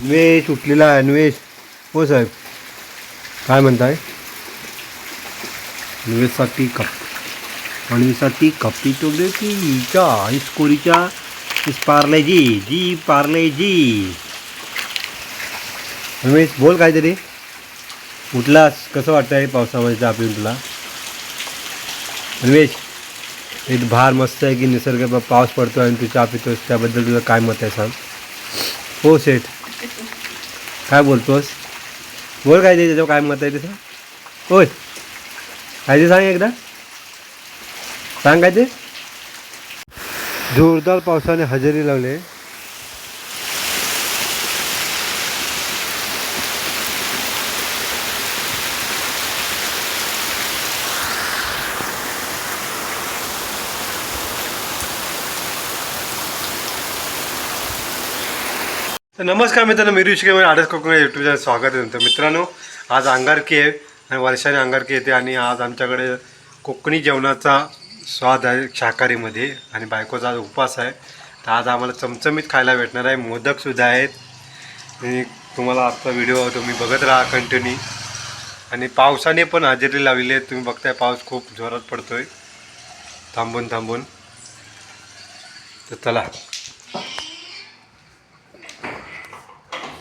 अन्वेष उठलेला आहे अन्वेष. हो साहेब. काय म्हणताय? अन्वेषसाठी कप. अन्वेषसाठी कपी तो की चा स्कोरीच्या पार्ले जी जी पार्ले जी. अन्वेष बोल काहीतरी. उठलास कसं वाटतंय पावसामध्ये चहा तुला? अन्वेष एक भार मस्त आहे की निसर्ग पाऊस पडतो आणि तू चहा पितोस त्याबद्दल तुझं काय मत आहे सांग? हो सेठ. काय बोलतोस? बोल काय ते त्याच्यावर काय मत आहे ते होय. काय ते सांग एकदा. सांग काय ते? जोरदार पावसाने हजेरी लावले. तर नमस्कार मित्रांनो मी ऋषिक आडस कोकण युट्यूब चॅनल स्वागत आहे तुमचं. मित्रांनो आज अंगारकी आहे आणि वर्षाने अंगारकी येते आणि आज आमच्याकडे कोकणी जेवणाचा स्वाद आहे शाकाहारीमध्ये आणि बायकोचा आज उपवास आहे. तर आज आम्हाला चमचमीत खायला भेटणार आहे मोदकसुद्धा आहेत. आणि तुम्हाला आजचा व्हिडिओ तुम्ही बघत राहा कंटिन्यू आणि पावसाने पण हजेरी लावलेली आहे. तुम्ही बघताय पाऊस खूप जोरात पडतो आहे थांबून थांबून. तर चला.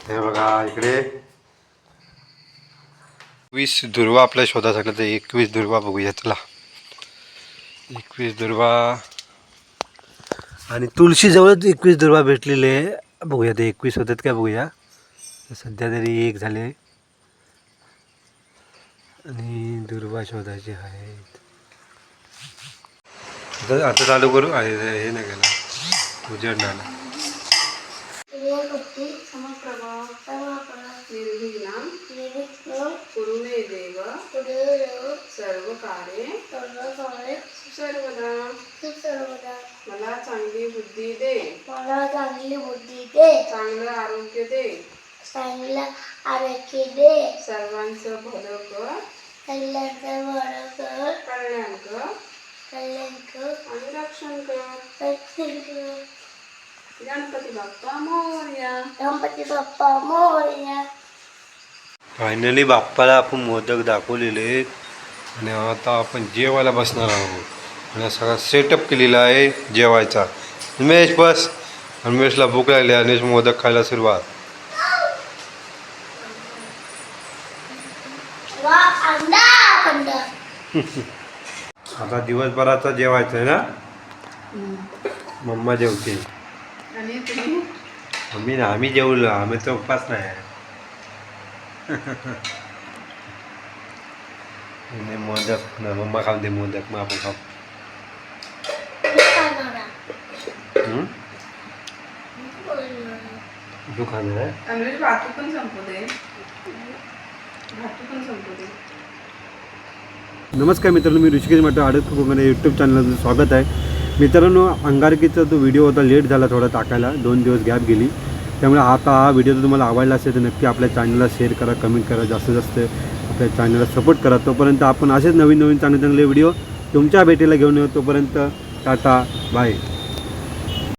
हे बघा इकडे. एकवीस दुर्वा आपल्या शोधासाठी तर एकवीस दुर्वा बघूया चला. एकवीस दुर्वा. आणि तुळशीजवळच एकवीस दुर्वा भेटलेले बघूया ते एकवीस होतात का बघूया. सध्या तरी एक झाले. आणि दुर्वा शोधायचे आहेत. आता आता चालू करू. आहे हे नाही गेला उजेड नाही आला देवभक्ती समप्रभा सर्वापरा निर्विघ्नं निर्विघ्नं कुरु मे देव कुरुदेव सर्व कार्ये सर्व कार्ये सर्वदा सर्वदा मला चांगली बुद्धी दे मला चांगली बुद्धी दे चांगलं आरोग्य दे चांगलं आरोग्य दे सर्वांचं भलं कर कल्याणकर बरं कर कल्याण कर कल्याण कर आणि रक्षण कर रक्षण कर गणपती बाप्पा मोरया. गणपती बाप्पा मोरया. फायनली बाप्पाला आपण मोदक दाखवलेले आहेत. आणि आता आपण जेवायला बसणार आहोत. आणि हा सगळा सेटअप केलेला आहे जेवायचा. उमेश बस. उमेशला भूक लागली आणि मोदक खायला सुरुवात. आता दिवसभराचा जेवायचं आहे ना? मम्मा जेवते आम्ही ना आम्ही जेवलो आम्ही तर उपास नाही मोदक ना मम्मा खाऊन दे मोदक मग आपण खाऊ. हम्म? तू खाणार आहे? आणि भातू पण संपू दे भातू पण संपू दे नमस्कार मित्रांनो मी ऋषिकेश मठ आडत कोकण यूट्यूब चॅनलचं स्वागत आहे. मित्रांनो अंगारकीचा तो व्हिडिओ होता लेट झाला थोडा टाकायला दोन दिवस गॅप गेली. त्यामुळे आता हा व्हिडिओ जर तुम्हाला आवडला असेल तर नक्की आपल्या चॅनलला शेअर करा कमेंट करा जास्तीत जास्त आपल्या चॅनलला सपोर्ट करा. तोपर्यंत आपण असेच नवीन नवीन चांगले चांगले व्हिडिओ तुमच्या भेटीला घेऊन येऊ. तोपर्यंत टाटा बाय